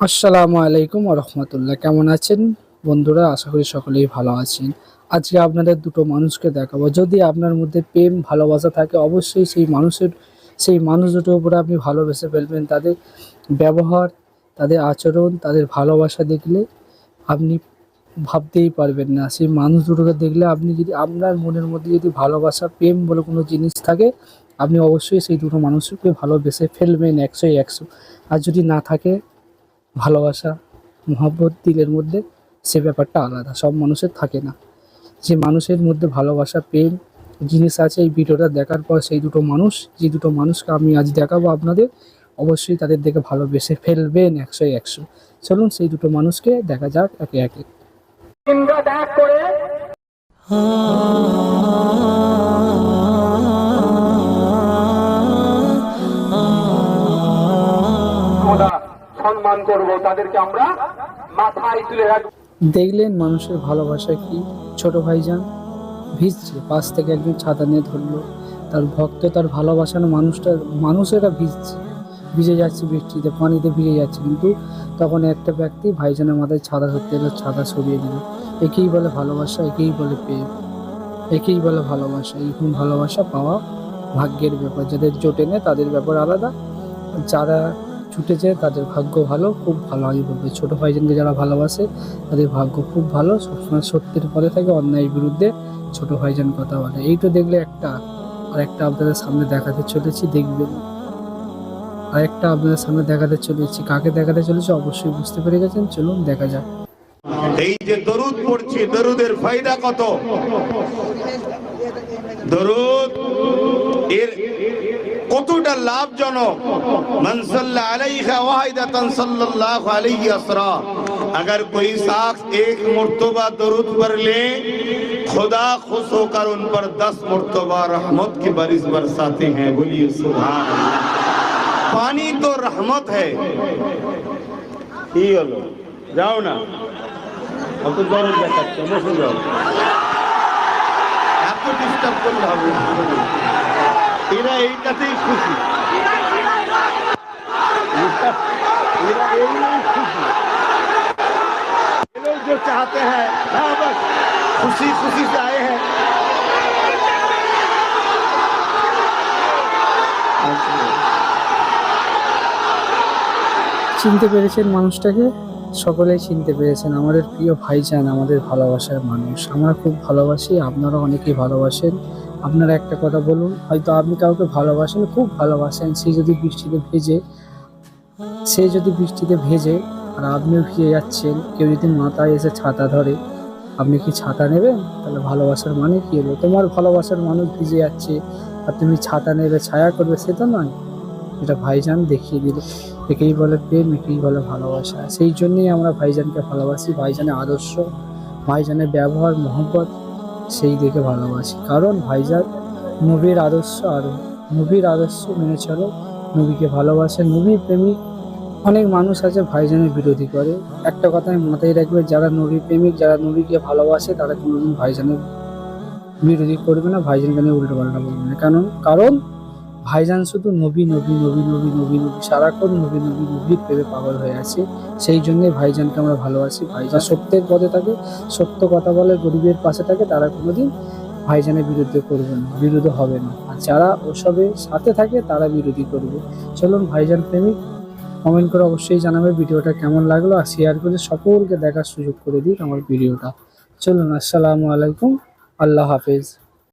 আসসালামু আলাইকুম রহমতুল্লাহ। কেমন আছেন? বন্ধুরা, আশা করি সকলেই ভালো আছেন। আজকে আপনাদের দুটো মানুষকে দেখাবো। যদি আপনার মধ্যে প্রেম, ভালোবাসা থাকে, অবশ্যই সেই মানুষের, সেই মানুষ দুটোর উপরে আপনি ভালোবেসে ফেলবেন। তাদের ব্যবহার, তাদের আচরণ, তাদের ভালোবাসা দেখলে আপনি ভাবতেই পারবেন না। সেই মানুষ দুটোকে দেখলে আপনি যদি আপনার মনের মধ্যে যদি ভালোবাসা, প্রেম বলে কোনো জিনিস থাকে, আপনি অবশ্যই সেই দুটো মানুষকে ভালোবেসে ফেলবেন একশোই একশো। আর যদি না থাকে ভালোবাসা, মহব্বত দিলের মধ্যে সে ব্যাপারটা আলাদা, সব মানুষের থাকে না। যে মানুষের মধ্যে ভালোবাসা, প্রেম, জিনিস আছে এই ভিডিওটা দেখার পর সেই দুটো মানুষ, যে দুটো মানুষকে আমি আজ দেখাবো আপনাদের, অবশ্যই তাদের দেখে ভালোবেসে ফেলবেন একশো একশো। চলুন সেই দুটো মানুষকে দেখা যাক একে একে। সম্মান করব, তাদেরকে আমরা মাথায় তুলে রাখব। দেখলেন মানুষের ভালোবাসা কি? ছোট ভাইজান ভিজছে, পাশ থেকে একজন ছাতা নিয়ে ধরলো। তার ভক্ত, তার ভালোবাসানো মানুষটা, মানুষেরা ভিজছে। ভিজে যাচ্ছে বৃষ্টিতে, পানিতে ভিজে যাচ্ছে। কিন্তু তখন একটা ব্যক্তি ভাইজানের মাথায় ছাতা ধরতে এলো, ছাতা সরিয়ে দিল। একেই বলে ভালোবাসা, একেই বলে প্রেম। একেই বলে ভালোবাসা। এইরকম ভালোবাসা পাওয়া ভাগ্যের ব্যাপার। যাদের জোটে নেয় তাদের ব্যাপার আলাদা। যারা ছুটেছে, তাদের ভাগ্য ভালো, খুব ভালো। আমি বলব, ছোটো ভাইজানকে যারা ভালোবাসে, তাদের ভাগ্য খুব ভালো। সবসময় সত্যের পরে থাকে, অন্যায়ের বিরুদ্ধে ছোট ভাইজান কথা বলে। এই তো দেখলে একটা আর একটা আপনাদের সামনে দেখাতে চলেছি দেখবেন আর একটা আপনাদের সামনে দেখাতে চলেছি। কাকে দেখাতে চলেছি অবশ্যই বুঝতে পেরে গেছেন। চলুন, দেখা যাক। এই যে দরুদ পড়ছি, দরুদের ফায়দা কত? দরুদ, এর কতটা লাভজনক মান সাল্লা আলাইহা ওয়াহিদাতান সাল্লাল্লাহু আলাইহি আসরা अगर कोई शख्स एक मर्तबा दरूद पढ़ ले खुदा खुश होकर उन पर दस मर्तबा रहमत की बारिश बरसाते हैं बोलिए सुभान अल्लाह पानी तो रहमत है কি হলো যাও না অত দরদ দেখাচ্ছে বসে যাও এত ডিস্টার্ব করলে হবে না। এরা এইটাতেই খুশি এরা এই খুশি ये लोग जो चाहते हैं हाँ बस खुशी खुशी से आए हैं চিনতে পেরেছেন মানুষটাকে সকলেই চিনতে পেরেছেন। আমাদের প্রিয় ভাইজান, আমাদের ভালোবাসার মানুষ। আমরা খুব ভালোবাসি, আপনারা অনেকেই ভালোবাসেন। আপনারা একটা কথা বলুন, হয়তো আপনি কাউকে ভালোবাসেন, খুব ভালোবাসেন, সে যদি বৃষ্টিতে ভেজে, সে যদি বৃষ্টিতে ভেজে আর আপনিও ভিজে যাচ্ছেন, কেউ যদি মাথায় এসে ছাতা ধরে, আপনি কি ছাতা নেবেন? তাহলে ভালোবাসার মানে কি হলো? তোমার ভালোবাসার মানুষ ভিজে যাচ্ছে, আর তুমি ছাতা নেবে, ছায়া করবে, সে তো নয়। এটা ভাইজান দেখিয়ে দিল। একেই বলে প্রেম, একেই বলে ভালোবাসা। সেই জন্যই আমরা ভাইজানকে ভালোবাসি। ভাইজানের আদর্শ, ভাইজানের ব্যবহার, মহব্বত, সেই দেখে ভালোবাসি। কারণ ভাইজান নবীর আদর্শ আর নবীর আদর্শ মেনে চলো, নবীকে ভালোবাসে। নবীর প্রেমিক অনেক মানুষ আছে ভাইজানের বিরোধী করে। একটা কথা আমি মাথায় রাখবে, যারা নবী প্রেমিক, যারা নবীকে ভালোবাসে, তারা কোনোদিন ভাইজানের বিরোধী করবে না, ভাইজানকে নিয়ে উল্টো পাল্টা বলবে না। কারণ কারণ ভাইজান শুধু নবী নবী নবী নবী নবী নবী, সারাক্ষণ নবী নবী নবীর প্রেমে পাগল হয়ে আছে। সেই জন্যে ভাইজানকে আমরা ভালোবাসি। ভাইজান সত্যের পথে থাকে, সত্য কথা বলে গরিবের পাশে থাকে, তারা কোনোদিন ভাইজানের বিরুদ্ধে করবে না বিরোধী হবে না। আর যারা ওসবের সাথে থাকে, তারা বিরোধী করবে। চলুন ভাইজান প্রেমিক কমেন্ট করে অবশ্যই জানাবে ভিডিওটা কেমন লাগল আর শেয়ার করে সকলকে দেখার সুযোগ করে দিন আমার ভিডিওটা। চলুন, আসসালামু আলাইকুম, আল্লাহ হাফেজ।